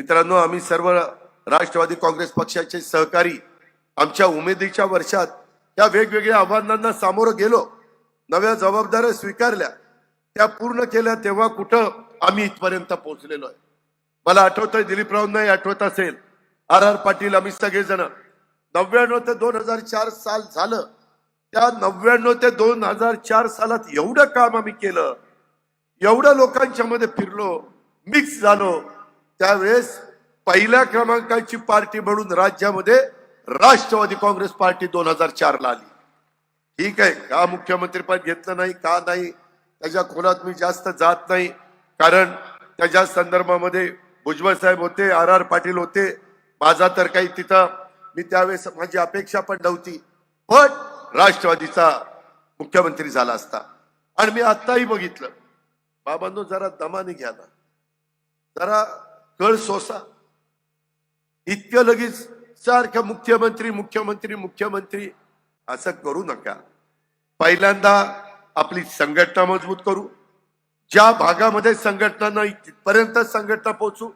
मित्रांनो आम्ही सर्व राष्ट्रवादी काँग्रेस पक्षाचे सहकारी आमच्या उमेदीच्या वर्षात या वेगवेगळ्या आव्हानांना सामोरं गेलो. नव्या जबाबदाऱ्या स्वीकारल्या. त्या पूर्ण केल्या तेव्हा कुठं आम्ही इथपर्यंत पोहोचलेलो आहे. मला आठवतंय दिलीपरावांनाही आठवत असेल आर आर पाटील आम्ही सगळेजण. नव्याण्णव ते दोन हजार चार साल झालं. त्या नव्याण्णव ते दोन हजार चार सालात एवढं काम आम्ही केलं. एवढं लोकांच्या मध्ये फिरलो मिक्स झालो. त्यावेळेस पहिल्या क्रमांकाची पार्टी म्हणून राज्यामध्ये राष्ट्रवादी काँग्रेस पार्टी दोन हजार चार ला आली. ठीक आहे का मुख्यमंत्रीपद घेतलं नाही का नाही त्याच्या खोलात मी जास्त जात नाही कारण त्याच्या संदर्भामध्ये भुजबळ साहेब होते आर आर पाटील होते माझा तर काही तिथं मी त्यावेळेस माझी अपेक्षा पण नव्हती पण राष्ट्रवादीचा मुख्यमंत्री झाला असता. आणि मी आत्ताही बघितलं. बाबांनो जरा दमाने घ्या ना. जरा कळ सोसा. इतकं लगेच सारखं मुख्यमंत्री मुख्यमंत्री मुख्यमंत्री असं करू नका. पहिल्यांदा आपली संघटना मजबूत करू. ज्या भागामध्ये संघटना नाही तिथपर्यंत संघटना पोहोचू.